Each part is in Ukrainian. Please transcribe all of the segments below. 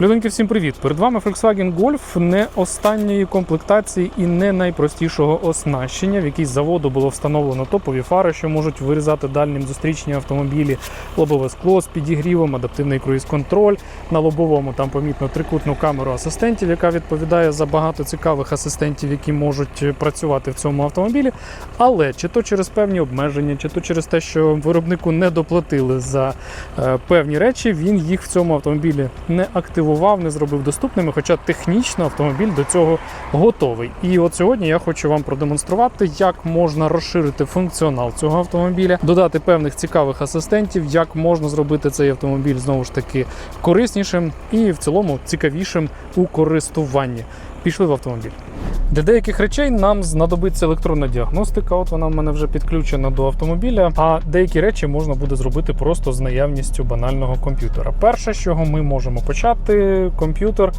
Люденьки, всім привіт! Перед вами Volkswagen Golf не останньої комплектації і не найпростішого оснащення, в якій заводу було встановлено топові фари, що можуть вирізати дальнім зустрічні автомобілі, лобове скло з підігрівом, адаптивний круїз-контроль. На лобовому там помітно трикутну камеру асистентів, яка відповідає за багато цікавих асистентів, які можуть працювати в цьому автомобілі. Але чи то через певні обмеження, чи то через те, що виробнику не доплатили за е, певні речі, він їх в цьому автомобілі не активував, не зробив доступними, хоча технічно автомобіль до цього готовий. І от сьогодні я хочу вам продемонструвати, як можна розширити функціонал цього автомобіля, додати певних цікавих асистентів, як можна зробити цей автомобіль знову ж таки кориснішим і в цілому цікавішим у користуванні. Пішли в автомобіль. Для деяких речей нам знадобиться електронна діагностика. От вона в мене вже підключена до автомобіля. А деякі речі можна буде зробити просто з наявністю банального комп'ютера. Перше, з чого ми можемо почати, комп'ютер,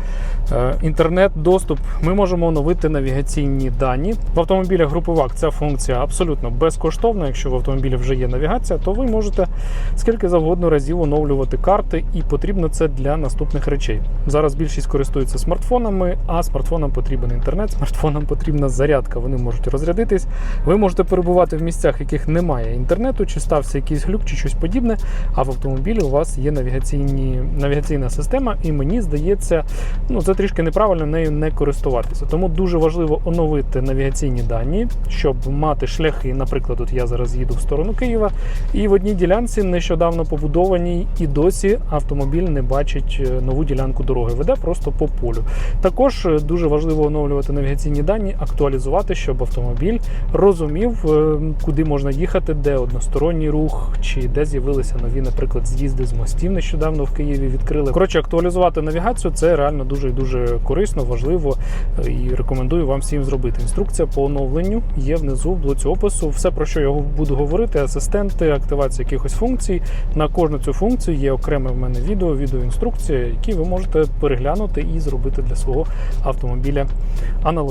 е, інтернет-доступ. Ми можемо оновити навігаційні дані. В автомобілях групи ВАК ця функція абсолютно безкоштовна. Якщо в автомобілі вже є навігація, то ви можете скільки завгодно разів оновлювати карти, і потрібно це для наступних речей. Зараз більшість користуються смартфонами, а смартфонам потрібен інтернет. Смартфонам потрібна зарядка. Вони можуть розрядитись. Ви можете перебувати в місцях, в яких немає інтернету, чи стався якийсь глюк, чи щось подібне. А в автомобілі у вас є навігаційні, навігаційна система, і мені здається, ну це трішки неправильно нею не користуватися. Тому дуже важливо оновити навігаційні дані, щоб мати шляхи. Наприклад, от я зараз їду в сторону Києва, і в одній ділянці нещодавно побудованій, і досі автомобіль не бачить е, нову ділянку дороги. Веде просто по полю. Також е, дуже важливо оновлювати навігаційні дані, актуалізувати, щоб автомобіль розумів, е, куди можна їхати, де односторонній рух, чи де з'явилися нові, наприклад, з'їзди з мостів нещодавно в Києві відкрили. Коротше, актуалізувати навігацію це реально дуже і дуже корисно, важливо е, і рекомендую вам всім зробити. Інструкція по оновленню є внизу в блоці опису. Все про що я буду говорити, асистенти, активація якихось функцій. На кожну цю функцію є окреме в мене відео, відеоінструкція, які ви можете переглянути і зробити для свого автомобіля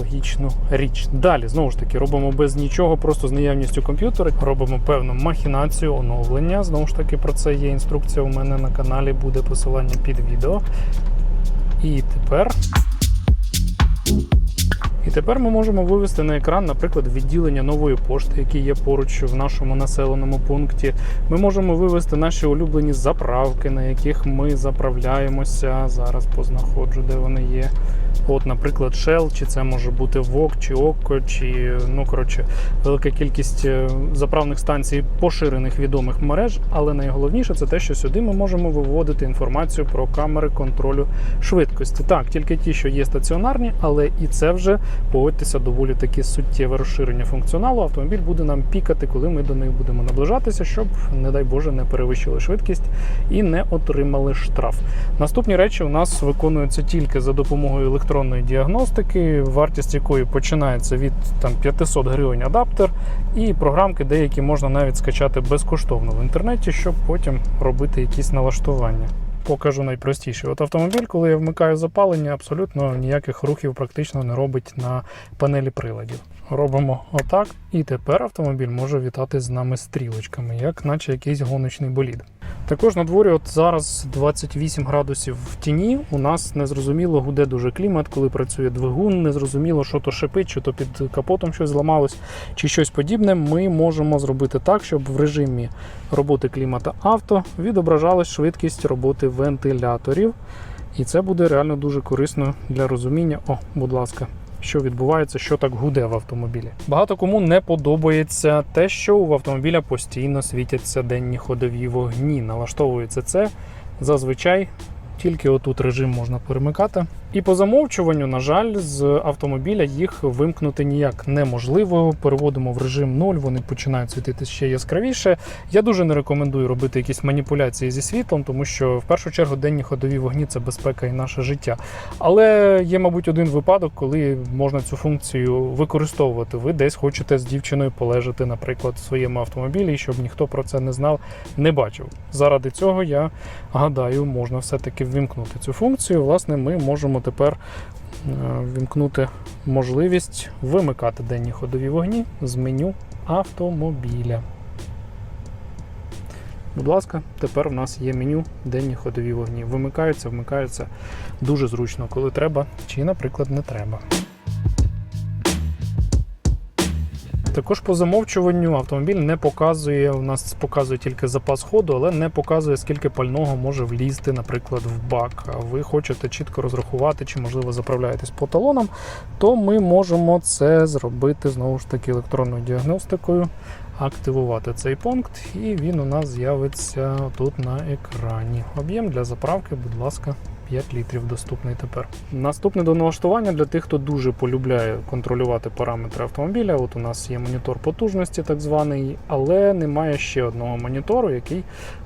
аналогічну річ. Далі знову ж таки робимо без нічого, просто з наявністю комп'ютера. Робимо певну махінацію оновлення. Знову ж таки, про це є інструкція у мене на каналі, буде посилання під відео. І тепер. І тепер ми можемо вивести на екран, наприклад, відділення нової пошти, які є поруч в нашому населеному пункті. Ми можемо вивести наші улюблені заправки, на яких ми заправляємося. Зараз познаходжу, де вони є. От, наприклад, Shell, чи це може бути ВОК, чи ОККО, чи ну коротше, велика кількість е, заправних станцій поширених відомих мереж. Але найголовніше це те, що сюди ми можемо виводити інформацію про камери контролю швидкості. Так, тільки ті, що є стаціонарні, але і це вже погодьтеся доволі таки суттєве розширення функціоналу. Автомобіль буде нам пікати, коли ми до них будемо наближатися, щоб, не дай Боже, не перевищили швидкість і не отримали штраф. Наступні речі у нас виконуються тільки за допомогою електронної діагностики, вартість якої починається від там 500 гривень адаптер, і програмки деякі можна навіть скачати безкоштовно в інтернеті, щоб потім робити якісь налаштування. Покажу найпростіше. От автомобіль, коли я вмикаю запалення, абсолютно ніяких рухів практично не робить на панелі приладів. Робимо отак, і тепер автомобіль може вітати з нами стрілочками, як наче якийсь гоночний болід. Також на дворі, от зараз 28 градусів в тіні. У нас незрозуміло гуде дуже клімат, коли працює двигун. Незрозуміло, що то шипить, чи то під капотом щось зламалось, чи щось подібне. Ми можемо зробити так, щоб в режимі роботи клімата авто відображалась швидкість роботи вентиляторів. І це буде реально дуже корисно для розуміння. О, будь ласка, що відбувається, що так гуде в автомобілі. Багато кому не подобається те, що в автомобіля постійно світяться денні ходові вогні. Налаштовується це зазвичай. Тільки отут режим можна перемикати. І по замовчуванню, на жаль, з автомобіля їх вимкнути ніяк неможливо. Переводимо в режим 0, вони починають світити ще яскравіше. Я дуже не рекомендую робити якісь маніпуляції зі світлом, тому що в першу чергу денні ходові вогні це безпека і наше життя. Але є, мабуть, один випадок, коли можна цю функцію використовувати. Ви десь хочете з дівчиною полежати, наприклад, в своєму автомобілі, щоб ніхто про це не знав, не бачив. Заради цього я гадаю, можна все-таки ввімкнути цю функцію. Власне, ми можемо тепер е, вімкнути можливість вимикати денні ходові вогні з меню автомобіля. Будь ласка, тепер у нас є меню денні ходові вогні. Вимикаються, вмикаються дуже зручно, коли треба, чи, наприклад, не треба. Також по замовчуванню автомобіль не показує, у нас показує тільки запас ходу, але не показує, скільки пального може влізти, наприклад, в бак. А ви хочете чітко розрахувати, чи можливо заправляєтесь по талонам, то ми можемо це зробити знову ж таки електронною діагностикою, активувати цей пункт, і він у нас з'явиться тут на екрані. Об'єм для заправки, будь ласка. 5 літрів доступний тепер. Наступне до налаштування для тих, хто дуже полюбляє контролювати параметри автомобіля. От у нас є монітор потужності, так званий, але немає ще одного монітору, який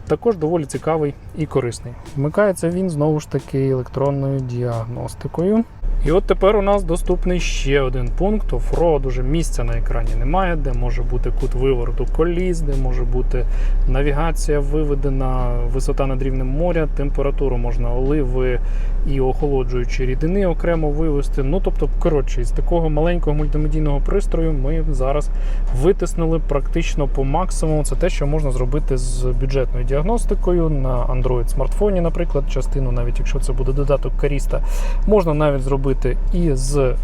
також доволі цікавий і корисний. Вмикається він знову ж таки електронною діагностикою. І от тепер у нас доступний ще один пункт оффроад. Уже місця на екрані немає, де може бути кут вивороту коліс, де може бути навігація виведена, висота над рівнем моря, температуру можна оливи і охолоджуючі рідини окремо вивести. Ну тобто, коротше, з такого маленького мультимедійного пристрою ми зараз витиснули практично по максимуму. Це те, що можна зробити з бюджетною діагностикою на Android смартфоні, наприклад, частину, навіть якщо це буде додаток Каріста, можна навіть зробити і з е,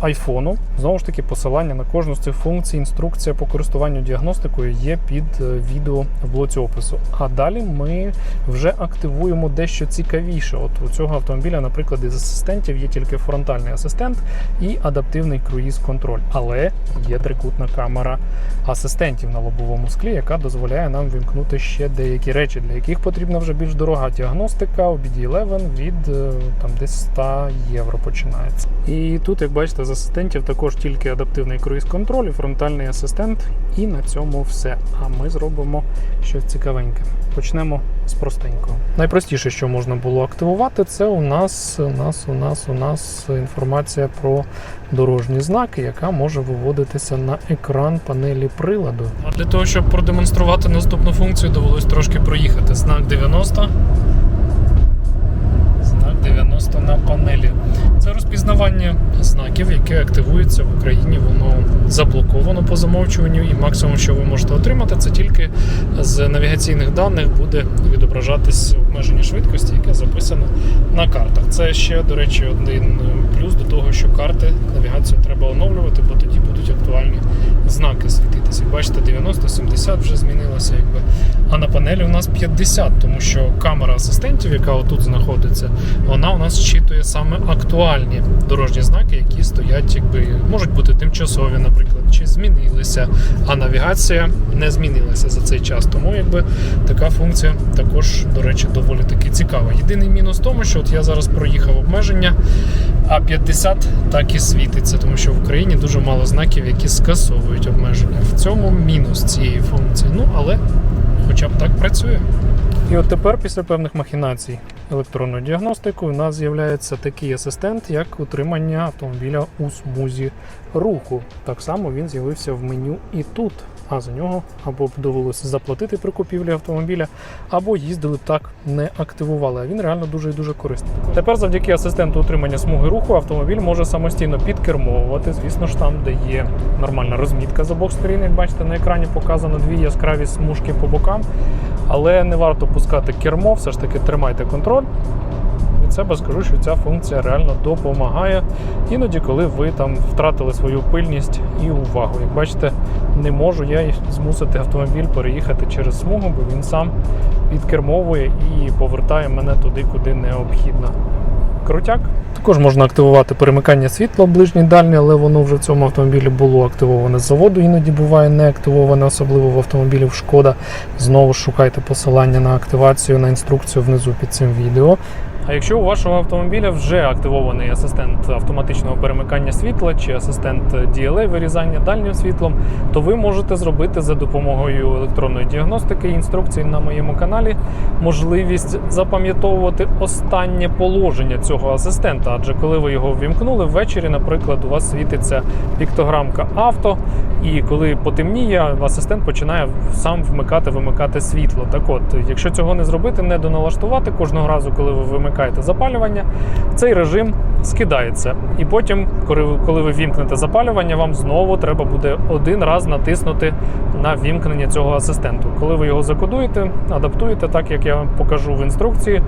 айфону. Знову ж таки, посилання на кожну з цих функцій, інструкція по користуванню діагностикою є під е, відео в блоці опису. А далі ми вже активуємо дещо цікавіше. От у цього автомобіля, наприклад, із асистентів є тільки фронтальний асистент і адаптивний круїз-контроль. Але є трикутна камера асистентів на лобовому склі, яка дозволяє нам вімкнути ще деякі речі, для яких потрібна вже більш дорога діагностика OBD11 від е, там десь 100 євро починається. І тут, як бачите, з асистентів також тільки адаптивний круїз-контроль і фронтальний асистент. І на цьому все. А ми зробимо щось цікавеньке. Почнемо з простенького. Найпростіше, що можна було активувати, це у нас, у нас, у нас, у нас інформація про дорожні знаки, яка може виводитися на екран панелі приладу. А для того, щоб продемонструвати наступну функцію, довелось трошки проїхати. Знак 90. 90 на панелі. Це розпізнавання знаків, яке активується в Україні. Воно заблоковано по замовчуванню, і максимум, що ви можете отримати, це тільки з навігаційних даних буде відображатись обмеження швидкості, яке записано на картах. Це ще, до речі, один плюс до того, що карти навігацію треба оновлювати, бо тоді будуть актуальні знаки Бачите, 90-70 вже змінилося, якби. А на панелі у нас 50, тому що камера асистентів, яка отут знаходиться, вона у нас зчитує саме актуальні дорожні знаки, які стоять, якби можуть бути тимчасові, наприклад, чи змінилися, а навігація не змінилася за цей час. Тому якби така функція також, до речі, доволі таки цікава. Єдиний мінус в тому, що от я зараз проїхав обмеження, а 50 так і світиться, тому що в Україні дуже мало знаків, які скасовують обмеження. В цьому мінус цієї функції. Ну але хоча б так працює. І от тепер, після певних махінацій електронною діагностикою, у нас з'являється такий асистент, як утримання автомобіля у смузі руху. Так само він з'явився в меню і тут. А за нього або б довелося заплатити при купівлі автомобіля, або їздили б так, не активували. А він реально дуже і дуже корисний. Тепер, завдяки асистенту утримання смуги руху, автомобіль може самостійно підкермовувати. Звісно ж, там, де є нормальна розмітка з обох сторін, як бачите, на екрані показано дві яскраві смужки по бокам. Але не варто пускати кермо, все ж таки тримайте контроль. Від себе скажу, що ця функція реально допомагає. Іноді, коли ви там втратили свою пильність і увагу. Як бачите, не можу я змусити автомобіль переїхати через смугу, бо він сам підкермовує і повертає мене туди, куди необхідно. Крутяк. Також можна активувати перемикання світла ближній дальній, але воно вже в цьому автомобілі було активоване з заводу. Іноді буває не активоване, особливо в автомобілів Шкода. Знову шукайте посилання на активацію на інструкцію внизу під цим відео. А якщо у вашого автомобіля вже активований асистент автоматичного перемикання світла чи асистент DLA вирізання дальнім світлом, то ви можете зробити за допомогою електронної діагностики і інструкцій на моєму каналі можливість запам'ятовувати останнє положення цього асистента. Адже коли ви його ввімкнули ввечері, наприклад, у вас світиться піктограмка авто, і коли потемніє, асистент починає сам вмикати-вимикати світло. Так от, якщо цього не зробити, не доналаштувати кожного разу, коли ви вимикаєте запалювання, цей режим скидається. І потім, коли ви вімкнете запалювання, вам знову треба буде один раз натиснути на вімкнення цього асистенту. Коли ви його закодуєте, адаптуєте, так як я вам покажу в інструкції,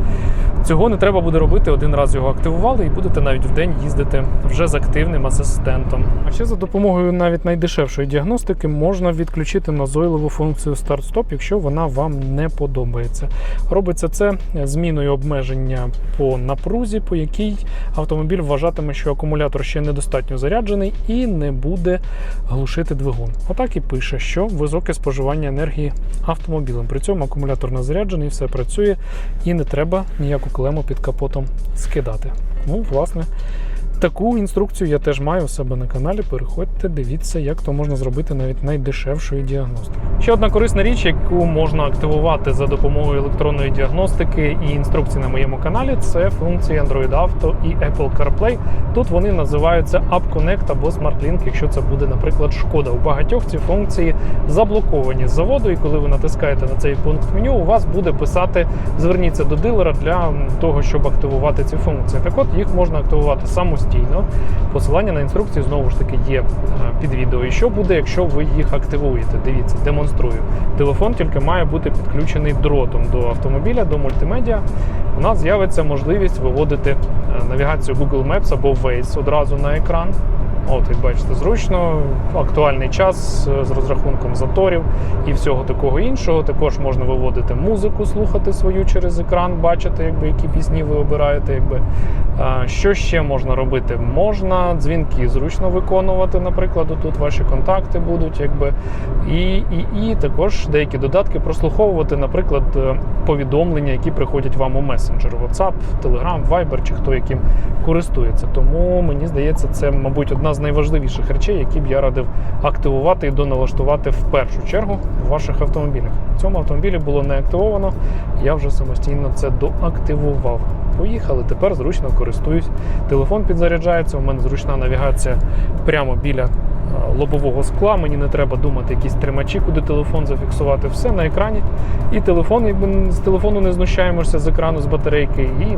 цього не треба буде робити. Один раз його активували і будете навіть в день їздити вже з активним асистентом. А ще за допомогою навіть найдешевшої діагностики можна відключити назойливу функцію старт-стоп, якщо вона вам не подобається. Робиться це зміною обмеження по напрузі, по якій автомобіль вважатиме, що акумулятор ще недостатньо заряджений і не буде глушити двигун. Отак і пише, що високе споживання енергії автомобілем. При цьому акумулятор не заряджений, все працює і не треба ніяку клему під капотом скидати. Ну, власне. Таку інструкцію я теж маю у себе на каналі. Переходьте, дивіться, як то можна зробити навіть найдешевшої діагностики. Ще одна корисна річ, яку можна активувати за допомогою електронної діагностики і інструкцій на моєму каналі, це функції Android Auto і Apple CarPlay. Тут вони називаються App Connect або SmartLink, якщо це буде, наприклад, шкода. У багатьох ці функції заблоковані з заводу, і коли ви натискаєте на цей пункт меню, у вас буде писати Зверніться до дилера для того, щоб активувати ці функції. Так от їх можна активувати самостійно. Посилання на інструкції знову ж таки є е, під відео. І що буде, якщо ви їх активуєте? Дивіться, демонструю. Телефон тільки має бути підключений дротом до автомобіля, до мультимедіа. У нас з'явиться можливість виводити е, навігацію Google Maps або Waze одразу на екран. От, як бачите, зручно, актуальний час е, з розрахунком заторів і всього такого іншого. Також можна виводити музику, слухати свою через екран, бачити, якби, які пісні ви обираєте. Якби. Що ще можна робити? Можна дзвінки зручно виконувати, наприклад, тут ваші контакти будуть, якби. І, і, і також деякі додатки прослуховувати, наприклад, е, повідомлення, які приходять вам у месенджер, WhatsApp, Telegram, Viber чи хто яким користується. Тому мені здається, це, мабуть, одна з найважливіших речей, які б я радив активувати і доналаштувати в першу чергу в ваших автомобілях. В цьому автомобілі було не активовано, я вже самостійно це доактивував. Поїхали, тепер зручно користуюсь. Телефон підзаряджається, у мене зручна навігація прямо біля лобового скла. Мені не треба думати якісь тримачі, куди телефон зафіксувати. Все на екрані. І телефон, якби з телефону не знущаємося з екрану з батарейки, і е,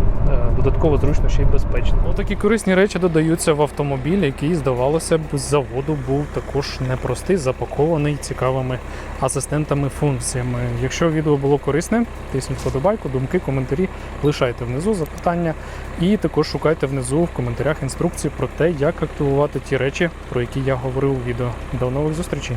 додатково зручно ще й безпечно. Отакі корисні речі додаються в автомобіль, який, здавалося б, з заводу був також непростий, запакований цікавими асистентами, функціями. Якщо відео було корисне, тисніть вподобайку, думки, коментарі лишайте внизу запитання. І також шукайте внизу в коментарях інструкції про те, як активувати ті речі, про які я говорив у відео. До нових зустрічей!